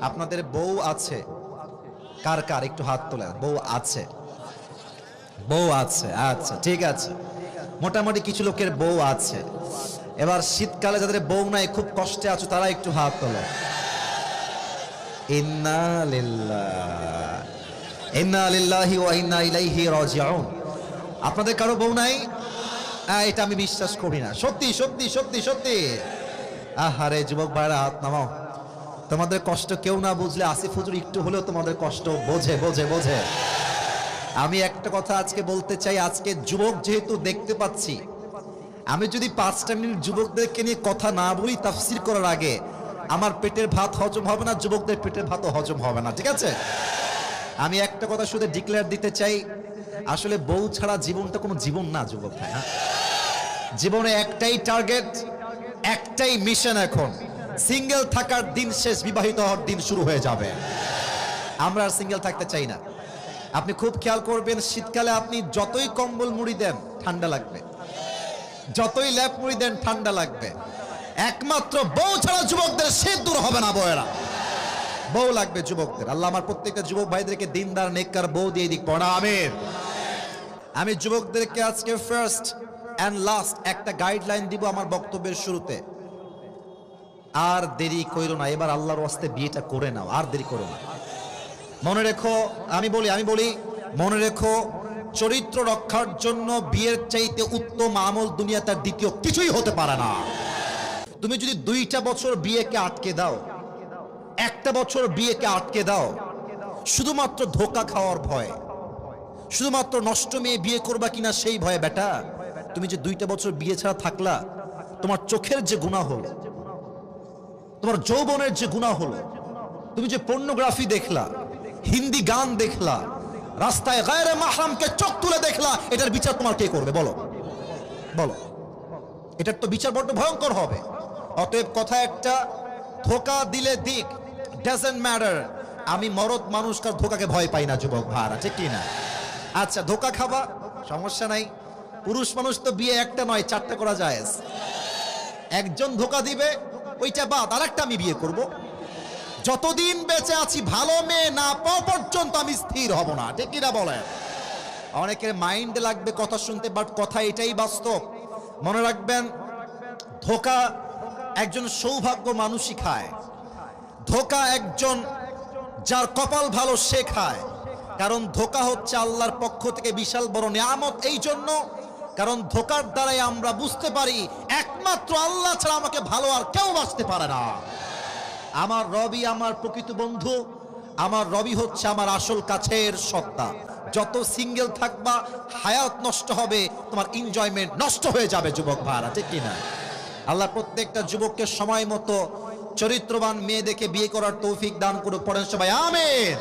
আপনাদের বউ আছে। কার কার? একটু হাত তোলেন। বউ আছে। বউ আছে আচ্ছা ঠিক আছে। মোটামুটি কিছু লোকের বউ আছে। এবার শীতকালে যাদের বউ নাই, খুব কষ্টে আছো, তারা একটু হাত তোলো। আপনাদের কারও বউ নাই? এটা আমি বিশ্বাস করি না। সত্যি সত্যি সত্যি সত্যি। আহারে, যুবক ভাইরা, হাত নামাও। তোমাদের কষ্ট কেউ না বুঝলে আসিফ হুজুর একটু হলেও তোমাদের কষ্ট বোঝে বোঝে বোঝে। আমি একটা কথা আজকে বলতে চাই, আজকে যুবক যেহেতু দেখতে পাচ্ছি, আমি যদি পাঁচটা মিনিট যুবকদেরকে নিয়ে কথা না বলি, তাফসির করার আগে আমার পেটের ভাত হজম হবে না, যুবকদের পেটের ভাতও হজম হবে না, ঠিক আছে? আমি একটা কথা শুধু ডিক্লেয়ার দিতে চাই, আসলে বউ ছাড়া জীবনটা কোনো জীবন না, যুবক ভাই হ্যাঁ? জীবনে একটাই টার্গেট একটাই মিশন এখন। সিঙ্গেল থাকার দিন শেষ, বিবাহিত হওয়ার দিন শুরু হয়ে যাবে। আমরা আর সিঙ্গেল থাকতে চাই না। আপনি খুব খেয়াল করবেন, শীতকালে আপনি যতই কম্বল মুড়ি দেন, ঠান্ডা লাগবে। যতই ল্যাপ মুড়ি দেন, ঠান্ডা লাগবে। একমাত্র বউ ছাড়া যুবকদের শীত দূর হবে না, বউয়েরা। বউ লাগবে যুবকদের। আল্লাহ আমার প্রত্যেকটা যুবক ভাইদেরকে দিনদার, নেককার বউ দিয়ে দিক, পড়া আমির আমি যুবকদেরকে আজকে ফার্স্ট অ্যান্ড লাস্ট একটা গাইডলাইন দিব আমার বক্তব্যের শুরুতে। আর দেরি কইরো না, এবার আল্লাহর ওয়াস্তে বিয়েটা করে নাও, আর দেরি করো না। মনে রেখো, আমি বলি আমি বলি, মনে রেখো, চরিত্র রক্ষার জন্য বিয়ের চাইতে উত্তম আমল দুনিয়া তার দ্বিতীয় কিছুই হতে পারে না। তুমি যদি দুইটা বছর বিয়েকে আটকে দাও, একটা বছর বিয়েকে আটকে দাও, শুধুমাত্র ধোকা খাওয়ার ভয়, শুধুমাত্র নষ্ট মেয়ে বিয়ে করবা কিনা সেই ভয়ে, বেটা। তুমি যে দুইটা বছর বিয়ে ছাড়া থাকলা, তোমার চোখের যে গুণা হলো তোমার যৌবনের যে গুণা হলো, তুমি যে পর্নোগ্রাফি দেখলা, হিন্দি গান দেখলা, রাস্তায় গায়ের মাহরামকে চোখ তুলে দেখলা, এটার বিচার তোমার কে করবে? বলো। বলো। এটার তো বিচার বড্ড ভয়ঙ্কর হবে। অতএব কথা একটা, ধোকা দিলে দিক ডাজেন্ট ম্যাটার আমি মরদ মানুষকার ধোকাকে ভয় পাই না, যুবক ভাড়া ঠিক কি না আচ্ছা ধোকা খাবা, সমস্যা নাই। পুরুষ মানুষ তো বিয়ে একটা নয়, চারটা করা যায়। একজন ধোকা দিবে ওইটা বাদ, আরেকটা আমি বিয়ে করব। যতদিন বেঁচে আছি, ভালো মেয়ে না পাওয়া পর্যন্ত আমি স্থির হব না, ঠিক কিনা বলেন? অনেকের মাইন্ড লাগবে কথা শুনতে, বাট কথা এটাই বাস্তব। মনে রাখবেন, ধোকা একজন সৌভাগ্য মানুষই খায়। ধোকা একজন যার কপাল ভালো সে খায়। কারণ ধোকা হচ্ছে আল্লাহর পক্ষ থেকে বিশাল বড় নিয়ামত। এই জন্য কারণ ধোকার দ্বারাই আমরা বুঝতে পারি একমাত্র আল্লাহ ছাড়া আমাকে ভালো আর কেউ বাঁচতে পারে না। আমার রবি আমার প্রকৃত বন্ধু, আমার রবি হচ্ছে আমার আসল কাছের সত্তা। যত সিঙ্গেল থাকবা, হায়াত নষ্ট হবে, তোমার এনজয়মেন্ট নষ্ট হয়ে যাবে যুবক ভাড়া ঠিক কিনা? আল্লাহ প্রত্যেকটা যুবককে সময় মতো চরিত্রবান মেয়ে দেখে বিয়ে করার তৌফিক দান করুক, পড়েন সবাই, আমেন।